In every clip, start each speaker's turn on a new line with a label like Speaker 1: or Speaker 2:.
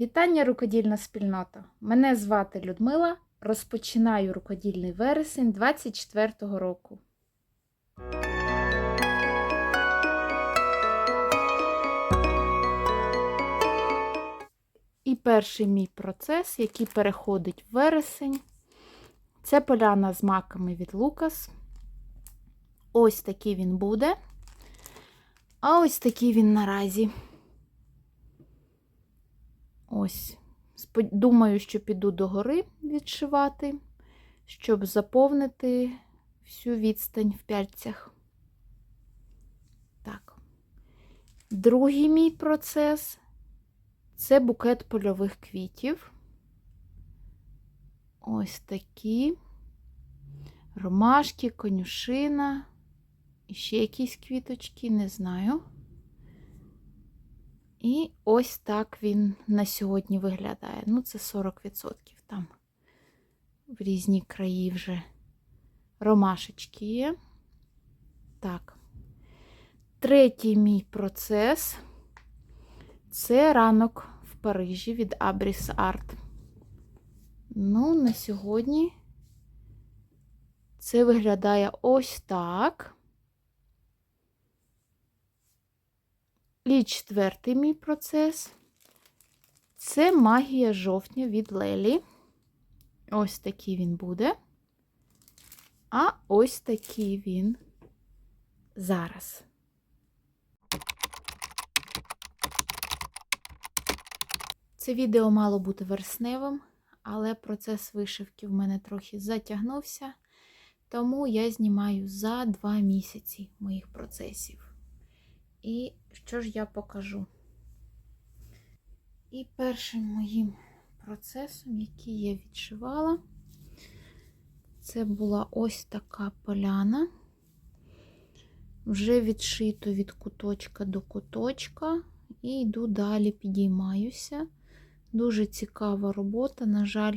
Speaker 1: Вітання, рукодільна спільнота! Мене звати Людмила. Розпочинаю рукодільний вересень 24-го року. І перший мій процес, який переходить в вересень, це поляна з маками від Лукас. Ось такий він буде. А ось такий він наразі. Ось. Думаю, що піду до гори відшивати, щоб заповнити всю відстань в пяльцях. Так. Другий мій процес це букет польових квітів. Ось такі. Ромашки, конюшина. Ще якісь квіточки, не знаю. І ось так він на сьогодні виглядає. Ну, це 40% там в різні краї вже ромашечки є. Так. Третій мій процес це ранок в Парижі від Abris Art. Ну, на сьогодні це виглядає ось так. І четвертий мій процес це магія жовтня від Лелі. Ось такий він буде. А ось такий він зараз. Це відео мало бути вересневим, але процес вишивки в мене трохи затягнувся, тому я знімаю за два місяці моїх процесів. І що ж я покажу? І першим моїм процесом, який я відшивала, це була ось така поляна. Вже відшито від куточка до куточка, і йду далі, підіймаюся. Дуже цікава робота. На жаль,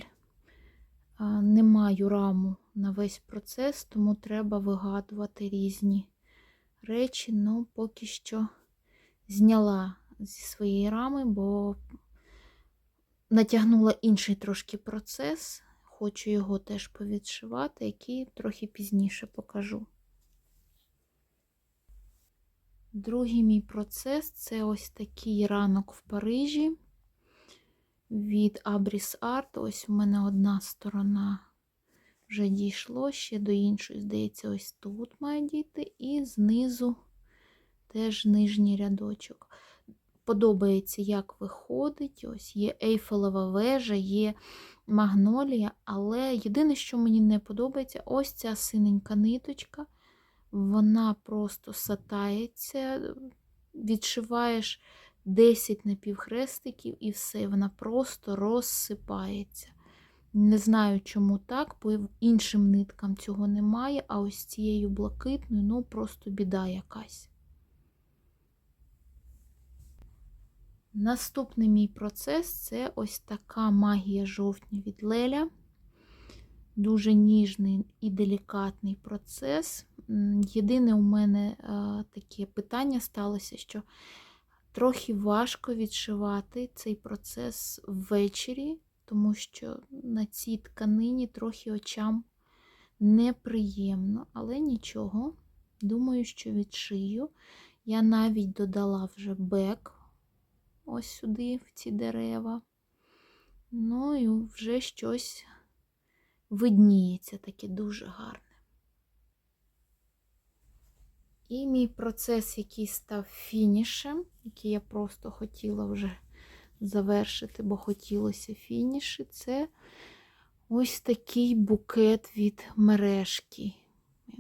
Speaker 1: не маю раму на весь процес, тому треба вигадувати різні речі, ну, поки що зняла зі своєї рами, бо натягнула інший трошки процес. Хочу його теж повідшивати, який трохи пізніше покажу. Другий мій процес це ось такий ранок в Парижі від Abris Art. Ось у мене одна сторона вже дійшло, ще до іншої, здається, ось тут має дійти, і знизу теж нижній рядочок. Подобається, як виходить. Ось є ейфелева вежа, є магнолія, але єдине, що мені не подобається, ось ця синенька ниточка. Вона просто сатається, відшиваєш 10 напівхрестиків і все, вона просто розсипається. Не знаю, чому так, бо іншим ниткам цього немає, а ось цією блакитною, ну, просто біда якась. Наступний мій процес це ось така магія жовтня від Леля. Дуже ніжний і делікатний процес. Єдине у мене таке питання сталося, що трохи важко відшивати цей процес ввечері, тому що на цій тканині трохи очам неприємно, але нічого. Думаю, що відшию. Я навіть додала вже бек ось сюди, в ці дерева. Ну і вже щось видніється таке дуже гарне. І мій процес, який став фінішем, який я просто хотіла вже завершити, бо хотілося фініші, це ось такий букет від мережки.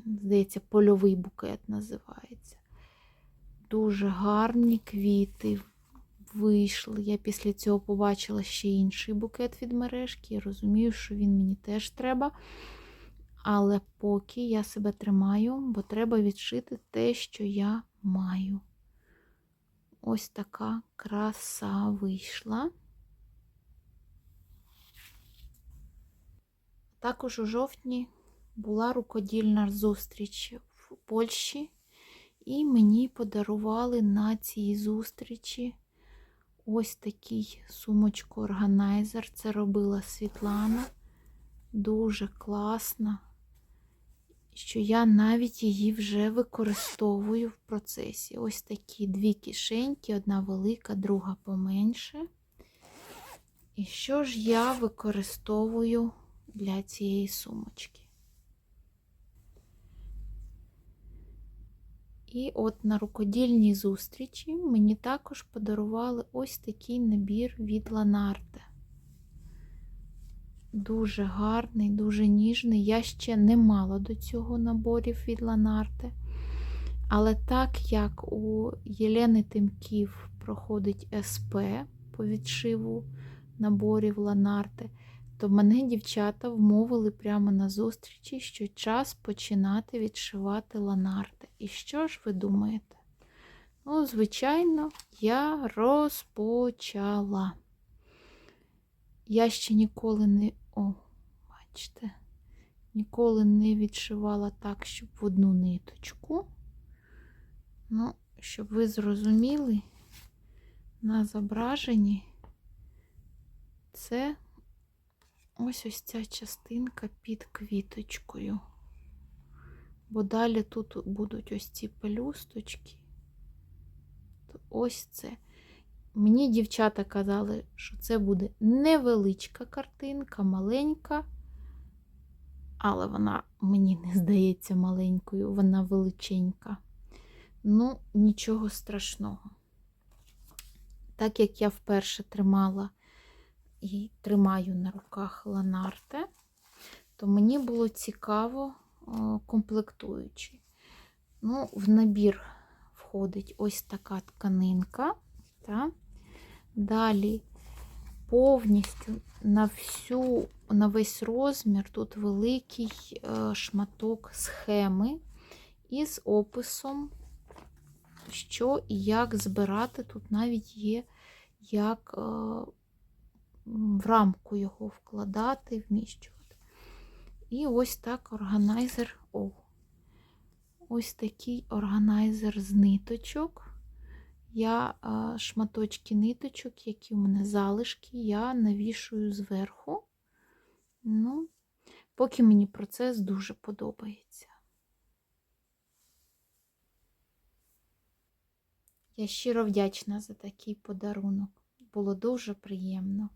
Speaker 1: Здається, польовий букет називається. Дуже гарні квіти вийшли. Я після цього побачила ще інший букет від мережки. Я розумію, що він мені теж треба. Але поки я себе тримаю, бо треба відшити те, що я маю. Ось така краса вийшла. Також у жовтні була рукодільна зустріч в Польщі, і мені подарували на цій зустрічі ось такий сумочку-органайзер. Це робила Світлана. Дуже класна, що я навіть її вже використовую в процесі. Ось такі дві кишеньки, одна велика, друга поменше. І що ж я використовую для цієї сумочки? І от на рукодільній зустрічі мені також подарували ось такий набір від Ланарте. Дуже гарний, дуже ніжний. Я ще не мала до цього наборів від Ланарте. Але так як у Єлени Тимків проходить СП по відшиву наборів Ланарте, то мене дівчата вмовили прямо на зустрічі, що час починати відшивати Ланарте. І що ж ви думаєте? Ну, звичайно, я розпочала. Я ще ніколи не. О, бачите, ніколи не відшивала так, щоб в одну ниточку. Ну, щоб ви зрозуміли, на зображенні це ось ось ця частинка під квіточкою. Бо далі тут будуть ось ці пелюсточки. То ось це. Мені дівчата казали, що це буде невеличка картинка, маленька, але вона мені не здається маленькою, вона величенька. Ну, нічого страшного. Так як я вперше тримала і тримаю на руках ланарте, то мені було цікаво комплектуючи. Ну, в набір входить ось така тканинка. Та? Далі повністю на всю, на весь розмір тут великий е, шматок схеми із описом, що і як збирати. Тут навіть є, як е, в рамку його вкладати, вміщувати. І ось так органайзер. О, ось такий органайзер з ниточок. Я шматочки ниточок, які у мене залишки, я навішую зверху. Ну, поки мені процес дуже подобається. Я щиро вдячна за такий подарунок. Було дуже приємно.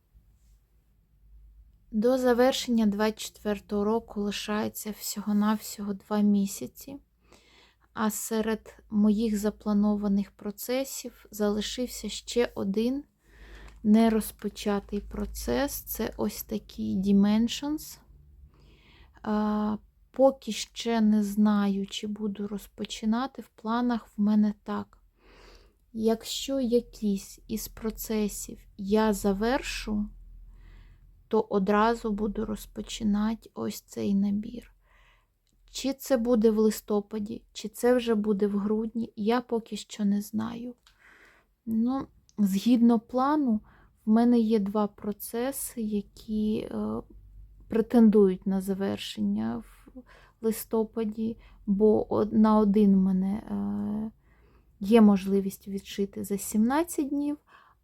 Speaker 1: До завершення 24 року лишається всього-навсього 2 місяці. А серед моїх запланованих процесів залишився ще один нерозпочатий процес це ось такий Dimensions. Поки ще не знаю, чи буду розпочинати. В планах в мене так. Якщо якийсь із процесів я завершу, то одразу буду розпочинати ось цей набір. Чи це буде в листопаді, чи це вже буде в грудні, я поки що не знаю. Ну, Згідно плану, в мене є два процеси, які е, претендують на завершення в листопаді, бо на один мене е, є можливість відшити за 17 днів,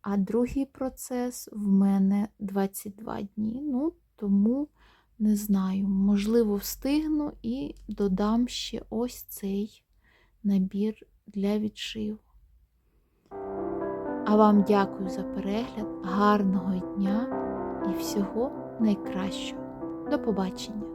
Speaker 1: а другий процес в мене 22 дні. Ну, тому. Не знаю, можливо, встигну і додам ще ось цей набір для відшиву. А вам дякую за перегляд, гарного дня і всього найкращого. До побачення!